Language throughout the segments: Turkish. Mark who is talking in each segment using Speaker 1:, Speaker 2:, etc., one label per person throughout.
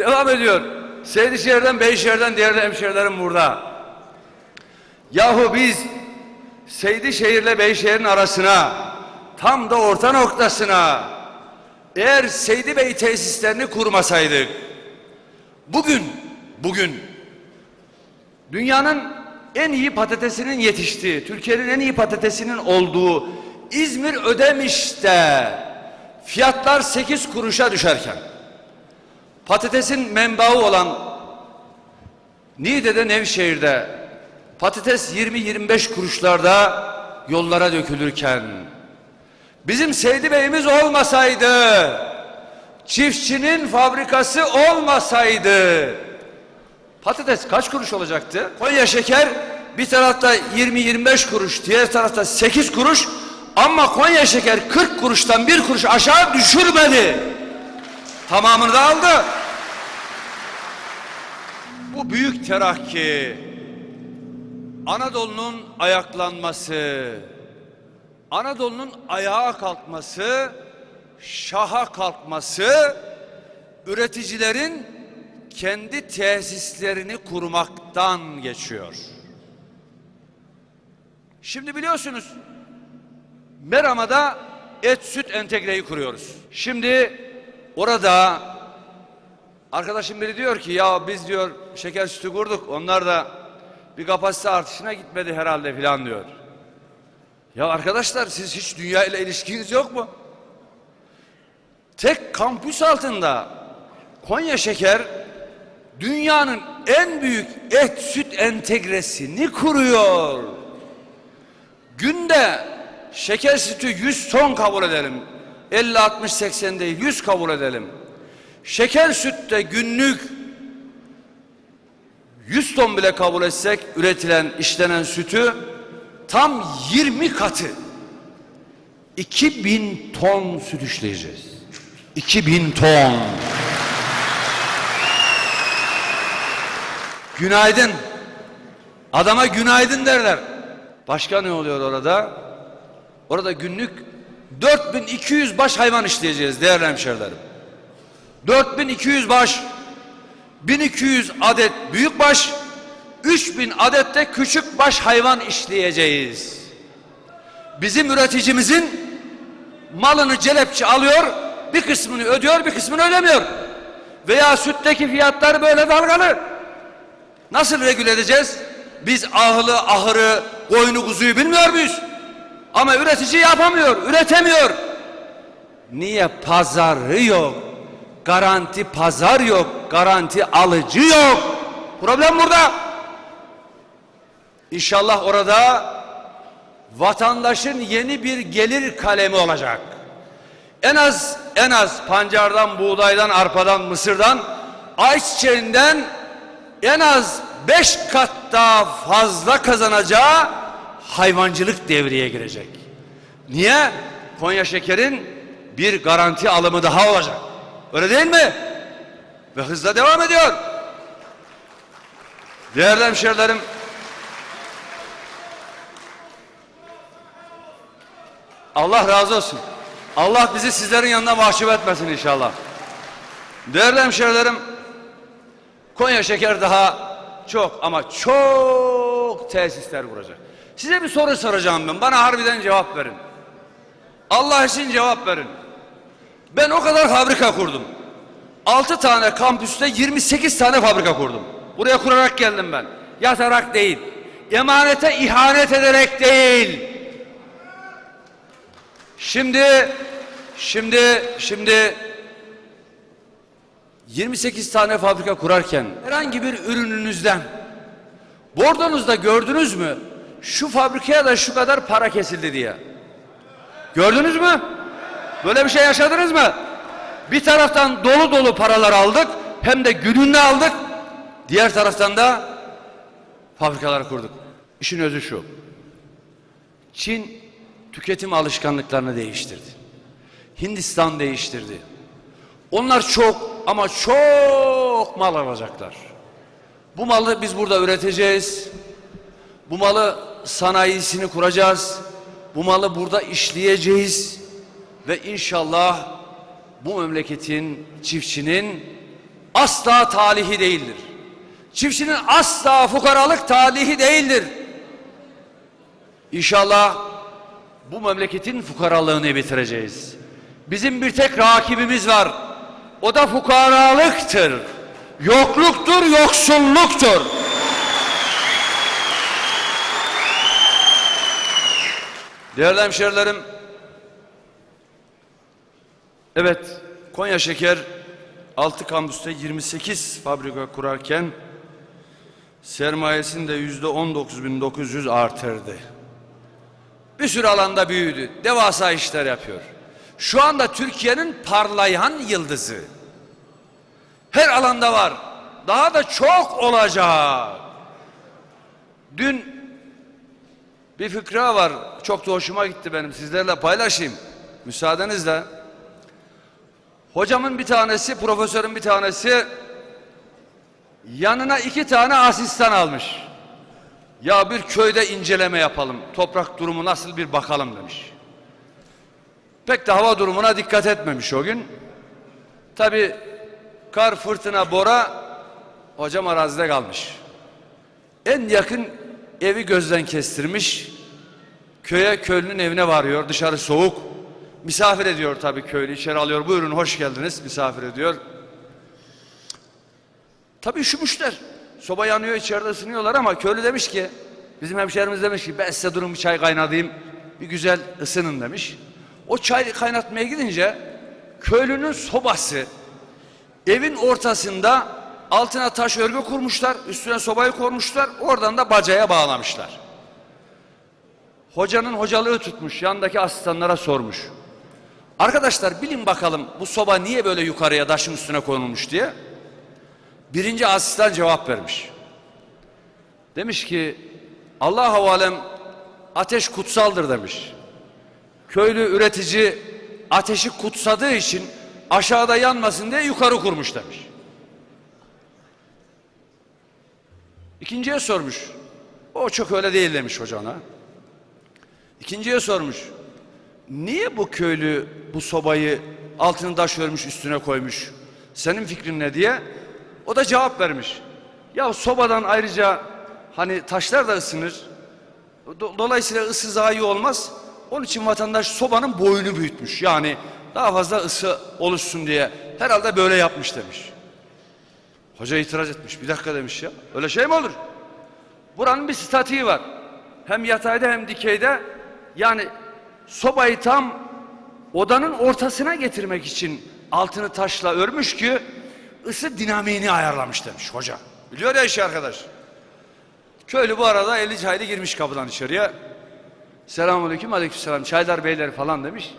Speaker 1: Devam ediyor. Seydişehir'den, Beyşehir'den diğer hemşehrilerim burada. Yahu biz Seydişehir'le Beyşehir'in arasına tam da orta noktasına eğer Seydi Bey tesislerini kurmasaydık bugün bugün dünyanın en iyi patatesinin yetiştiği, Türkiye'nin en iyi patatesinin olduğu İzmir Ödemiş'te fiyatlar 8 kuruşa düşerken patatesin menbaı olan Niğde'de Nevşehir'de patates 20-25 kuruşlarda yollara dökülürken bizim Seydi Bey'imiz olmasaydı çiftçinin fabrikası olmasaydı patates kaç kuruş olacaktı? Konya şeker bir tarafta 20-25 kuruş diğer tarafta 8 kuruş ama Konya şeker 40 kuruştan bir kuruş aşağı düşürmedi. Tamamını da aldı. Bu büyük terakki Anadolu'nun ayaklanması, Anadolu'nun ayağa kalkması, şaha kalkması, üreticilerin kendi tesislerini kurmaktan geçiyor. Şimdi biliyorsunuz Merama'da et süt entegreyi kuruyoruz. Şimdi orada arkadaşım biri diyor ki ya biz diyor şeker sütü kurduk onlar da bir kapasite artışına gitmedi herhalde filan diyor. Ya arkadaşlar siz hiç dünya ile ilişkiniz yok mu? Tek kampüs altında Konya Şeker dünyanın en büyük et süt entegresini kuruyor. Günde şeker sütü 100 ton kabul edelim. 50 60 80 değil 100 kabul edelim. Şeker sütte günlük 100 ton bile kabul etsek üretilen işlenen sütü tam 20 katı 2000 ton süt işleyeceğiz. 2000 ton. Günaydın. Adama günaydın derler. Başka ne oluyor orada? Orada günlük 4200 baş hayvan işleyeceğiz değerli hemşerilerim. 4200 baş, 1200 adet büyük baş, 3000 adet de küçük baş hayvan işleyeceğiz. Bizim üreticimizin malını celepçi alıyor, bir kısmını ödüyor, bir kısmını ödemiyor. Veya sütteki fiyatlar böyle dalgalı. Nasıl regüle edeceğiz? Biz ahılı, ahırı, koyunu, kuzuyu bilmiyor muyuz? Ama üretici yapamıyor, üretemiyor. Niye? Pazarı yok. Garanti pazar yok. Garanti alıcı yok. Problem burada. İnşallah orada vatandaşın yeni bir gelir kalemi olacak. En az en az pancardan, buğdaydan, arpadan, mısırdan, ayçiçeğinden en az beş kat daha fazla kazanacağı hayvancılık devreye girecek. Niye? Konya şekerin bir garanti alımı daha olacak. Öyle değil mi? Ve hızla devam ediyor. Değerli hemşehrilerim, Allah razı olsun. Allah bizi sizlerin yanına mahcup etmesin inşallah. Değerli hemşehrilerim, Konya Şeker daha çok ama çok tesisler kuracak. Size bir soru soracağım ben. Bana harbiden cevap verin. Allah için cevap verin. Ben o kadar fabrika kurdum. 6 tane kampüste 28 tane fabrika kurdum. Buraya kurarak geldim ben. Yatarak değil. Emanete ihanet ederek değil. Şimdi şimdi şimdi 28 tane fabrika kurarken herhangi bir ürününüzden bordonuzda gördünüz mü? Şu fabrikaya da şu kadar para kesildi diye. Gördünüz mü? Böyle bir şey yaşadınız mı? Bir taraftan dolu dolu paralar aldık hem de gününde aldık. Diğer taraftan da fabrikalar kurduk. İşin özü şu. Çin tüketim alışkanlıklarını değiştirdi. Hindistan değiştirdi. Onlar çok ama çok mal alacaklar. Bu malı biz burada üreteceğiz. Bu malı sanayisini kuracağız. Bu malı burada işleyeceğiz. Ve inşallah bu memleketin çiftçinin asla talihi değildir. Çiftçinin asla fukaralık talihi değildir. İnşallah bu memleketin fukaralığını bitireceğiz. Bizim bir tek rakibimiz var. O da fukaralıktır. Yokluktur, yoksulluktur. Değerli hemşerilerim, evet Konya Şeker 6 kampüste 28 fabrika kurarken sermayesini de yüzde 19.900 artırdı. Bir sürü alanda büyüdü. Devasa işler yapıyor. Şu anda Türkiye'nin parlayan yıldızı. Her alanda var. Daha da çok olacak. Dün bir fıkra var. Çok da hoşuma gitti benim. Sizlerle paylaşayım. Müsaadenizle. Hocamın bir tanesi, profesörün bir tanesi yanına iki tane asistan almış. Ya bir köyde inceleme yapalım. Toprak durumu nasıl bir bakalım demiş. Pek de hava durumuna dikkat etmemiş o gün. Tabi kar, fırtına, bora hocam arazide kalmış. En yakın evi gözden kestirmiş. Köye köylünün evine varıyor. Dışarı soğuk. Misafir ediyor tabii köylü. içeri alıyor. Buyurun hoş geldiniz. Misafir ediyor. Tabii üşümüşler. Soba yanıyor içeride ısınıyorlar ama köylü demiş ki bizim hemşehrimiz demiş ki ben size durun bir çay kaynatayım. Bir güzel ısının demiş. O çay kaynatmaya gidince köylünün sobası evin ortasında altına taş örgü kurmuşlar. Üstüne sobayı kormuşlar. Oradan da bacaya bağlamışlar. Hocanın hocalığı tutmuş. Yanındaki asistanlara sormuş. Arkadaşlar bilin bakalım bu soba niye böyle yukarıya taşın üstüne konulmuş diye. Birinci asistan cevap vermiş. Demiş ki Allah havalem ateş kutsaldır demiş. Köylü üretici ateşi kutsadığı için aşağıda yanmasın diye yukarı kurmuş demiş. İkinciye sormuş. O çok öyle değil demiş hocana. İkinciye sormuş. Niye bu köylü bu sobayı altını taş örmüş üstüne koymuş? Senin fikrin ne diye? O da cevap vermiş. Ya sobadan ayrıca hani taşlar da ısınır. Do- Dolayısıyla ısı zayi olmaz. Onun için vatandaş sobanın boyunu büyütmüş. Yani daha fazla ısı oluşsun diye. Herhalde böyle yapmış demiş. Hoca itiraz etmiş. Bir dakika demiş ya. Öyle şey mi olur? Buranın bir statiği var. Hem yatayda hem dikeyde. Yani sobayı tam odanın ortasına getirmek için altını taşla örmüş ki ısı dinamiğini ayarlamış demiş hoca. Biliyor ya işi arkadaş. Köylü bu arada 50 çaylı girmiş kapıdan içeriye. Selamünaleyküm aleykümselam çaylar beyler falan demiş.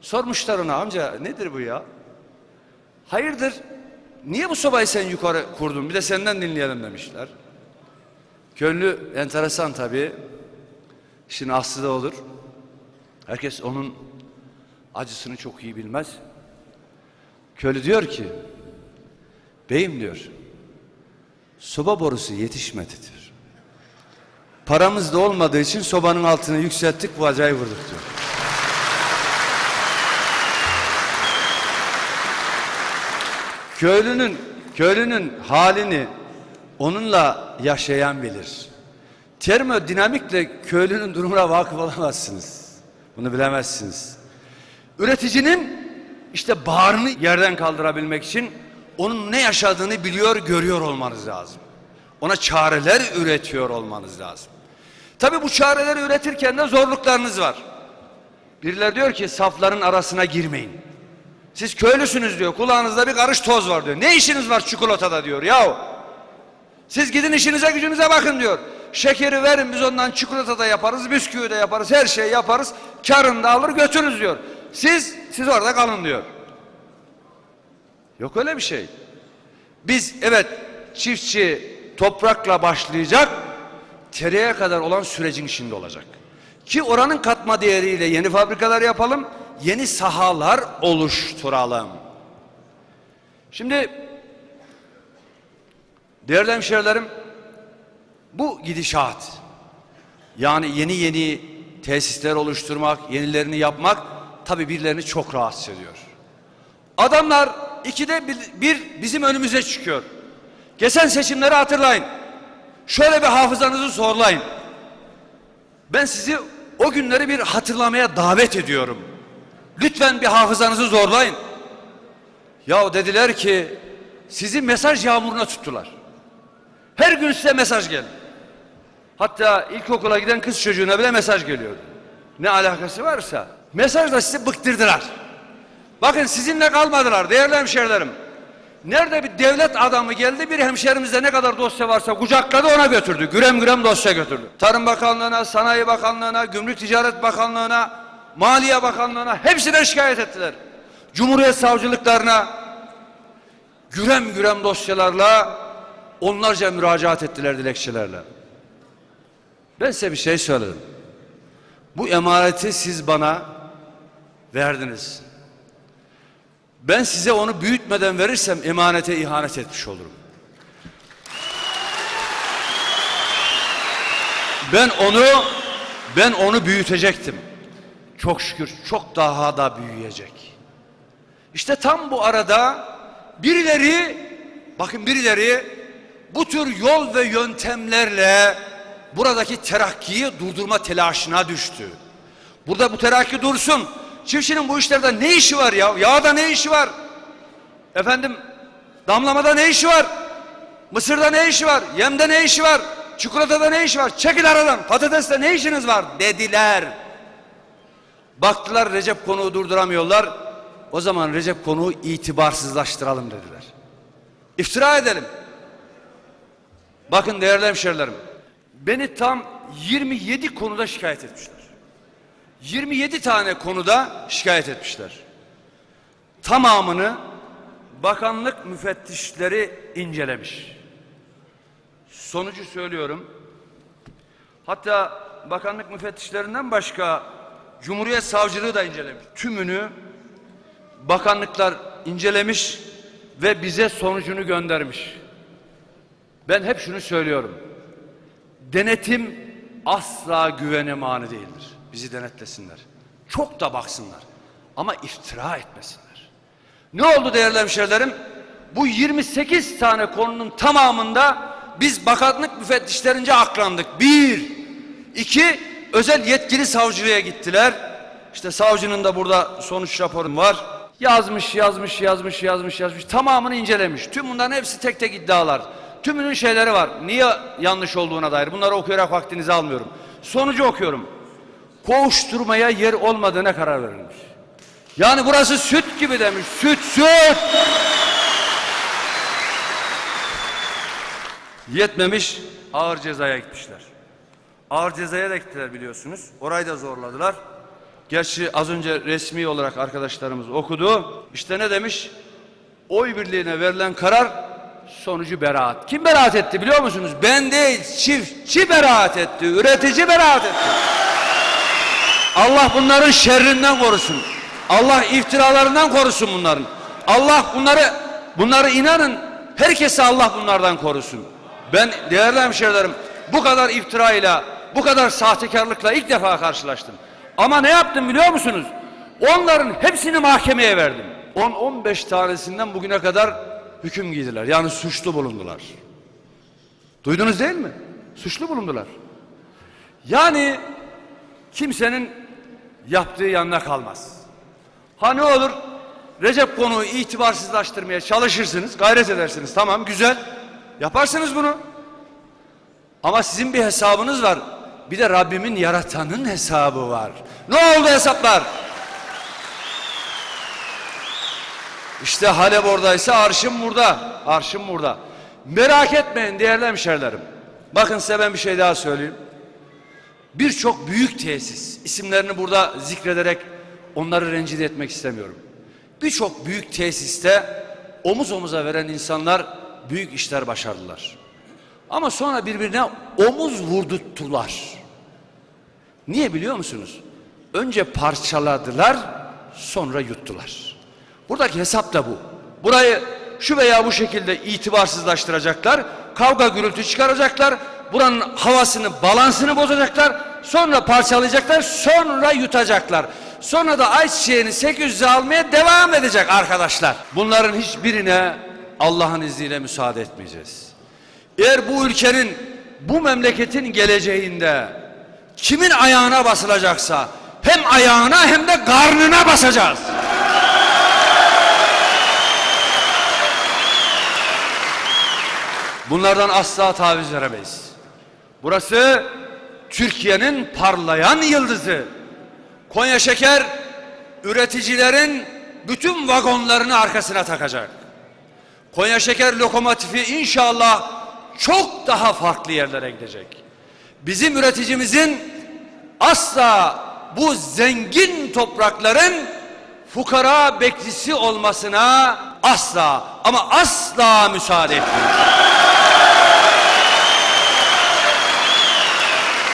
Speaker 1: Sormuşlar ona amca nedir bu ya? Hayırdır niye bu sobayı sen yukarı kurdun bir de senden dinleyelim demişler. Köylü enteresan tabii. İşin aslı da olur. Herkes onun acısını çok iyi bilmez. Köylü diyor ki, beyim diyor, soba borusu yetişmedi diyor. Paramız da olmadığı için sobanın altını yükselttik, bu acayı vurduk diyor. Köylünün, köylünün halini onunla yaşayan bilir. Termodinamikle köylünün durumuna vakıf olamazsınız. Bunu bilemezsiniz. Üreticinin işte bağrını yerden kaldırabilmek için onun ne yaşadığını biliyor, görüyor olmanız lazım. Ona çareler üretiyor olmanız lazım. Tabii bu çareleri üretirken de zorluklarınız var. Birileri diyor ki safların arasına girmeyin. Siz köylüsünüz diyor. Kulağınızda bir karış toz var diyor. Ne işiniz var çikolatada diyor. Yahu siz gidin işinize gücünüze bakın diyor. Şekeri verin biz ondan çikolata da yaparız, bisküvi de yaparız, her şeyi yaparız. Karını da alır götürürüz diyor. Siz, siz orada kalın diyor. Yok öyle bir şey. Biz evet çiftçi toprakla başlayacak, tereye kadar olan sürecin içinde olacak. Ki oranın katma değeriyle yeni fabrikalar yapalım, yeni sahalar oluşturalım. Şimdi Değerli hemşehrilerim, bu gidişat, yani yeni yeni tesisler oluşturmak, yenilerini yapmak tabi birilerini çok rahatsız ediyor. Adamlar ikide bir, bir bizim önümüze çıkıyor. Geçen seçimleri hatırlayın. Şöyle bir hafızanızı zorlayın. Ben sizi o günleri bir hatırlamaya davet ediyorum. Lütfen bir hafızanızı zorlayın. Ya dediler ki sizi mesaj yağmuruna tuttular. Her gün size mesaj geldi. Hatta ilkokula giden kız çocuğuna bile mesaj geliyordu. Ne alakası varsa mesajla sizi bıktırdılar. Bakın sizinle kalmadılar değerli hemşerilerim. Nerede bir devlet adamı geldi bir hemşerimizde ne kadar dosya varsa kucakladı ona götürdü. Gürem gürem dosya götürdü. Tarım Bakanlığı'na, Sanayi Bakanlığı'na, Gümrük Ticaret Bakanlığı'na, Maliye Bakanlığı'na hepsine şikayet ettiler. Cumhuriyet savcılıklarına gürem gürem dosyalarla onlarca müracaat ettiler dilekçelerle. Ben size bir şey söyledim. Bu emaneti siz bana verdiniz. Ben size onu büyütmeden verirsem emanete ihanet etmiş olurum. Ben onu ben onu büyütecektim. Çok şükür çok daha da büyüyecek. İşte tam bu arada birileri bakın birileri bu tür yol ve yöntemlerle buradaki terakkiyi durdurma telaşına düştü. Burada bu terakki dursun. Çiftçinin bu işlerde ne işi var ya? Yağda ne işi var? Efendim damlamada ne işi var? Mısırda ne işi var? Yemde ne işi var? Çikolatada ne işi var? Çekil aradan. Patateste ne işiniz var? Dediler. Baktılar Recep konuğu durduramıyorlar. O zaman Recep konuğu itibarsızlaştıralım dediler. İftira edelim. Bakın değerli hemşerilerim. Beni tam 27 konuda şikayet etmişler. 27 tane konuda şikayet etmişler. Tamamını bakanlık müfettişleri incelemiş. Sonucu söylüyorum. Hatta bakanlık müfettişlerinden başka Cumhuriyet Savcılığı da incelemiş. Tümünü bakanlıklar incelemiş ve bize sonucunu göndermiş. Ben hep şunu söylüyorum. Denetim asla güvene mani değildir. Bizi denetlesinler. Çok da baksınlar. Ama iftira etmesinler. Ne oldu değerli hemşerilerim? Bu 28 tane konunun tamamında biz bakanlık müfettişlerince aklandık. Bir, iki, özel yetkili savcılığa gittiler. İşte savcının da burada sonuç raporu var. Yazmış, yazmış, yazmış, yazmış, yazmış. Tamamını incelemiş. Tüm bunların hepsi tek tek iddialar. Tümünün şeyleri var. Niye yanlış olduğuna dair. Bunları okuyarak vaktinizi almıyorum. Sonucu okuyorum. Koğuşturmaya yer olmadığına karar verilmiş. Yani burası süt gibi demiş. Süt, süt. Yetmemiş ağır cezaya gitmişler. Ağır cezaya da gittiler biliyorsunuz. Orayı da zorladılar. Gerçi az önce resmi olarak arkadaşlarımız okudu. İşte ne demiş? Oy birliğine verilen karar sonucu beraat. Kim beraat etti biliyor musunuz? Ben değil, çiftçi beraat etti, üretici beraat etti. Allah bunların şerrinden korusun. Allah iftiralarından korusun bunların. Allah bunları bunları inanın herkese Allah bunlardan korusun. Ben değerli hemşehrilerim bu kadar iftirayla, bu kadar sahtekarlıkla ilk defa karşılaştım. Ama ne yaptım biliyor musunuz? Onların hepsini mahkemeye verdim. 10-15 tanesinden bugüne kadar hüküm giydiler. Yani suçlu bulundular. Duydunuz değil mi? Suçlu bulundular. Yani kimsenin yaptığı yanına kalmaz. Ha ne olur? Recep konuğu itibarsızlaştırmaya çalışırsınız, gayret edersiniz. Tamam güzel. Yaparsınız bunu. Ama sizin bir hesabınız var. Bir de Rabbimin yaratanın hesabı var. Ne oldu hesaplar? İşte Halep oradaysa arşım burada. Arşım burada. Merak etmeyin değerli hemşerilerim. Bakın size ben bir şey daha söyleyeyim. Birçok büyük tesis, isimlerini burada zikrederek onları rencide etmek istemiyorum. Birçok büyük tesiste omuz omuza veren insanlar büyük işler başardılar. Ama sonra birbirine omuz vurdurttular. Niye biliyor musunuz? Önce parçaladılar, sonra yuttular. Buradaki hesap da bu. Burayı şu veya bu şekilde itibarsızlaştıracaklar, kavga gürültü çıkaracaklar, buranın havasını, balansını bozacaklar, sonra parçalayacaklar, sonra yutacaklar. Sonra da ayçiçeğini 800'e almaya devam edecek arkadaşlar. Bunların hiçbirine Allah'ın izniyle müsaade etmeyeceğiz. Eğer bu ülkenin, bu memleketin geleceğinde kimin ayağına basılacaksa hem ayağına hem de karnına basacağız. Bunlardan asla taviz veremeyiz. Burası Türkiye'nin parlayan yıldızı. Konya Şeker üreticilerin bütün vagonlarını arkasına takacak. Konya Şeker lokomotifi inşallah çok daha farklı yerlere gidecek. Bizim üreticimizin asla bu zengin toprakların fukara bekçisi olmasına asla ama asla müsaade etmeyeceğiz.